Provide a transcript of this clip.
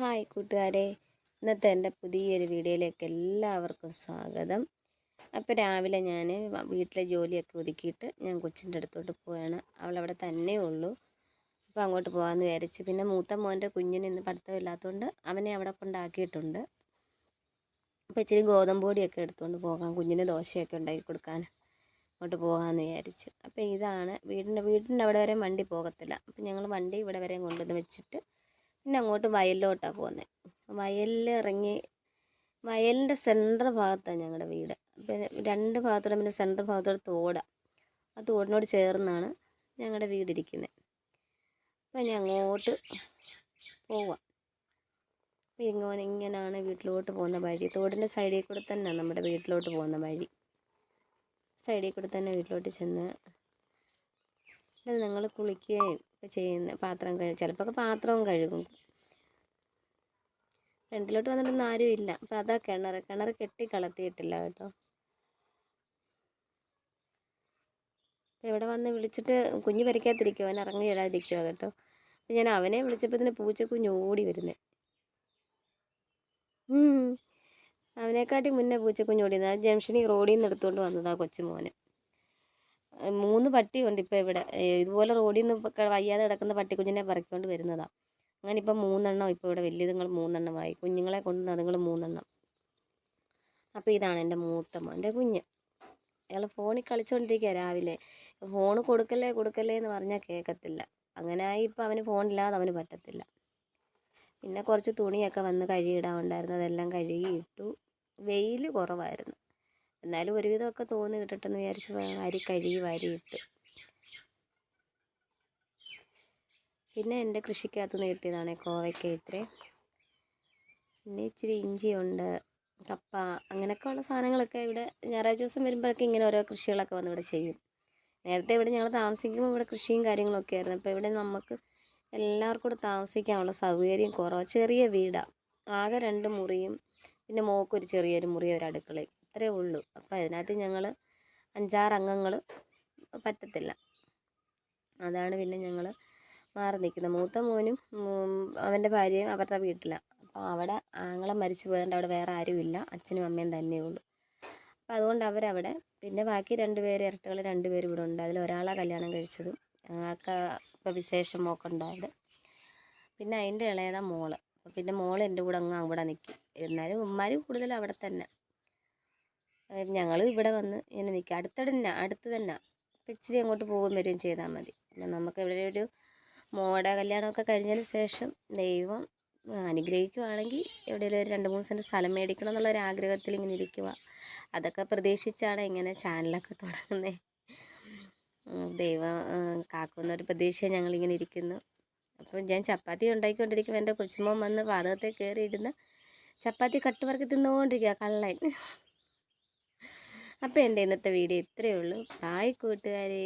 Hi കൂട്ടുകാരെ. ഇന്നത്തെ എന്റെ പുതിയൊരു വീഡിയോയിലേക്ക് എല്ലാവർക്കും സ്വാഗതം. അപ്പോൾ രാവിലെ ഞാൻ വീട്ടിലെ ജോലിയൊക്കെ ഒതുക്കിയിട്ട് ഞാൻ കൊച്ചിന്റെ അടുത്തോട്ട് പോവുകയാണ്. അവളവിടെ തന്നെ ഉള്ളൂ. അപ്പോൾ അങ്ങോട്ട് പോകാമെന്ന് വിചാരിച്ചു. പിന്നെ മൂത്ത മോന്റെ കുഞ്ഞിന് ഇന്ന് പഠിത്തമില്ലാത്തതുകൊണ്ട് അവനെ അവിടെ കൊണ്ടാക്കിയിട്ടുണ്ട്. അപ്പോൾ ഇച്ചിരി ഗോതമ്പ് പൊടിയൊക്കെ എടുത്തുകൊണ്ട് പോകാം. കുഞ്ഞിന് ദോശയൊക്കെ ഉണ്ടാക്കി കൊടുക്കാൻ അങ്ങോട്ട് പോകാമെന്ന് വിചാരിച്ചു. അപ്പോൾ ഇതാണ് വീടിന്റെ വീടിന്റെ അവിടെ വരെ വണ്ടി പോകത്തില്ല. അപ്പോൾ ഞങ്ങൾ വണ്ടി ഇവിടെ വരെ കൊണ്ടുവന്ന് വെച്ചിട്ട് പിന്നെ അങ്ങോട്ട് വയലിലോട്ടാണ് പോകുന്നത് വയലിൽ ഇറങ്ങി വയലിന്റെ സെന്റർ ഭാഗത്താണ് ഞങ്ങളുടെ വീട്. പിന്നെ രണ്ട് ഭാഗത്തോടെ പിന്നെ സെന്റർ ഭാഗത്തോടെ തോടാണ് ആ തോടിനോട് ചേർന്നാണ് ഞങ്ങളുടെ വീടിരിക്കുന്നത് അപ്പം ഞാൻ അങ്ങോട്ട് പോവാം. ഇങ്ങനെ ഇങ്ങനെയാണ് വീട്ടിലോട്ട് പോകുന്ന വഴി. തോടിന്റെ സൈഡിൽ കൂടെ തന്നെ നമ്മുടെ വീട്ടിലോട്ട് പോകുന്ന വഴി. സൈഡിൽ കൂടെ തന്നെ വീട്ടിലോട്ട് ചെന്ന് ഞങ്ങൾ കുളിക്കുകയും ചെയ്യുന്ന പാത്രം കഴുകും ചിലപ്പോൾ പാത്രവും കഴുകും. ഫ്രണ്ടിലോട്ട് വന്നിട്ടൊന്നും ആരും ഇല്ല. അപ്പം അതാ കിണർ കിണർ കെട്ടി കളത്തിയിട്ടില്ല കേട്ടോ. ഇവിടെ വന്ന് വിളിച്ചിട്ട് കുഞ്ഞ് വരയ്ക്കാതിരിക്കുമോ അവൻ ഇറങ്ങി വരാതിരിക്കുക കേട്ടോ. അപ്പം ഞാൻ അവനെ വിളിച്ചപ്പോഴത്തേന് പൂച്ചക്കുഞ്ഞ് ഓടി വരുന്നത് അവനെക്കാട്ടി മുന്നേ പൂച്ചക്കുഞ്ഞ് ഓടി ആ ജംഗ്ഷനിൽ റോഡിൽ നിന്ന് എടുത്തുകൊണ്ട് വന്നതാ കൊച്ചുമോന്. മൂന്ന് പട്ടിയുണ്ട് ഇപ്പോൾ ഇവിടെ. ഇതുപോലെ റോഡിൽ നിന്ന് വയ്യാതെ കിടക്കുന്ന പട്ടിക്കുഞ്ഞിനെ പറക്കൊണ്ട് വരുന്നതാണ് അങ്ങനെ ഇപ്പം മൂന്നെണ്ണം ഇപ്പോൾ ഇവിടെ വലിയതുങ്ങൾ മൂന്നെണ്ണമായി. കുഞ്ഞുങ്ങളെ കൊണ്ട് അതുങ്ങൾ മൂന്നെണ്ണം. അപ്പോൾ ഇതാണ് എന്റെ മൂത്ത മോന്റെ കുഞ്ഞ്. അയാൾ ഫോണിൽ കളിച്ചുകൊണ്ടിരിക്കുക രാവിലെ. ഫോൺ കൊടുക്കല്ലേ കൊടുക്കല്ലേ എന്ന് പറഞ്ഞാൽ കേൾക്കത്തില്ല അങ്ങനെ ആയി ഇപ്പോൾ അവന് ഫോണില്ലാതെ അവന് പറ്റത്തില്ല. പിന്നെ കുറച്ച് തുണിയൊക്കെ വന്ന് കഴുകിയിടാനുണ്ടായിരുന്നു അതെല്ലാം കഴുകിയിട്ടു വെയിൽ കുറവായിരുന്നു. എന്നാലും ഒരുവിധമൊക്കെ തോന്നി കിട്ടട്ടെന്ന് വിചാരിച്ച് വാരി കഴുകി വാരിയിട്ട്. പിന്നെ എന്റെ കൃഷിക്കകത്ത് നിന്ന് കിട്ടിയതാണ് കോവയ്ക്ക ഇത്രേ. പിന്നെ ഇച്ചിരി ഇഞ്ചിയുണ്ട് കപ്പ അങ്ങനെയൊക്കെ ഉള്ള സാധനങ്ങളൊക്കെ ഇവിടെ ഞായറാഴ്ച ദിവസം വരുമ്പോഴൊക്കെ ഇങ്ങനെ ഓരോ കൃഷികളൊക്കെ വന്ന് ഇവിടെ ചെയ്യും. നേരത്തെ ഇവിടെ ഞങ്ങൾ താമസിക്കുമ്പോൾ ഇവിടെ കൃഷിയും കാര്യങ്ങളൊക്കെ ആയിരുന്നു. അപ്പോൾ ഇവിടെ നമുക്ക് എല്ലാവർക്കും കൂടെ താമസിക്കാനുള്ള സൗകര്യം കുറവ്. ചെറിയ വീടാണ് ആകെ രണ്ട് മുറിയും പിന്നെ മോക്കൊരു ചെറിയൊരു മുറി ഒരു അടുക്കളയും ഇത്രയേ ഉള്ളൂ. അപ്പോൾ അതിനകത്ത് ഞങ്ങൾ അഞ്ചാറ് അംഗങ്ങൾ പറ്റത്തില്ല. അതാണ് പിന്നെ ഞങ്ങൾ മാറി നിൽക്കുന്നത് മൂത്ത മോനും അവന്റെ ഭാര്യയും അവരുടെ വീട്ടിലാണ് അപ്പോൾ അവിടെ ആങ്ങളെ മരിച്ചു പോയതുകൊണ്ട് അവിടെ വേറെ ആരുമില്ല. അച്ഛനും അമ്മയും തന്നെയേ ഉള്ളൂ. അപ്പോൾ അതുകൊണ്ട് അവരവിടെ. പിന്നെ ബാക്കി രണ്ട് പേര് ഇരട്ടകൾ രണ്ട് പേര് ഇവിടെ ഉണ്ട്. അതിൽ ഒരാളെ കല്യാണം കഴിച്ചതും. ഞങ്ങൾക്ക് ഇപ്പോൾ വിശേഷം മോക്കുണ്ടായത് പിന്നെ അതിന്റെ ഇളയതാണ് മോൾ. പിന്നെ മോൾ എന്റെ കൂടെ അങ്ങ് അവിടെ നിൽക്കും എന്നാലും ഉമ്മാർ കൂടുതലും അവിടെ തന്നെ. ഞങ്ങൾ ഇവിടെ വന്ന് ഇങ്ങനെ നിൽക്കുക. അടുത്തടെ തന്നെ അടുത്ത് തന്നെ ഇച്ചിരി അങ്ങോട്ട് പോകുകയും വരികയും ചെയ്താൽ മതി. പിന്നെ നമുക്ക് ഇവിടെ ഒരു മോടെ കല്യാണമൊക്കെ കഴിഞ്ഞതിന് ശേഷം ദൈവം അനുഗ്രഹിക്കുവാണെങ്കിൽ എവിടെയെങ്കിലും ഒരു രണ്ട് മൂന്ന് സെന്റ് സ്ഥലം മേടിക്കണം എന്നുള്ള ഒരു ആഗ്രഹത്തിൽ ഇങ്ങനെ ഇരിക്കുക അതൊക്കെ പ്രതീക്ഷിച്ചാണ് ഇങ്ങനെ ചാനലൊക്കെ തുടങ്ങുന്നത് ദൈവം കാക്കുന്ന ഒരു പ്രതീക്ഷ ഞങ്ങളിങ്ങനെ ഇരിക്കുന്നു. അപ്പം ഞാൻ ചപ്പാത്തി ഉണ്ടാക്കിക്കൊണ്ടിരിക്കുമ്പോൾ എന്റെ കൊച്ചുമോൻ വന്ന് പാതകത്തെ കയറി ഇരുന്ന് ചപ്പാത്തി കട്ടുപറക്കി തിന്നുകൊണ്ടിരിക്കുക കള്ളൻ. അപ്പോൾ എന്റെ ഇന്നത്തെ വീഡിയോ ഇത്രയേ ഉള്ളൂ. ബായ് കൂട്ടുകാരേ.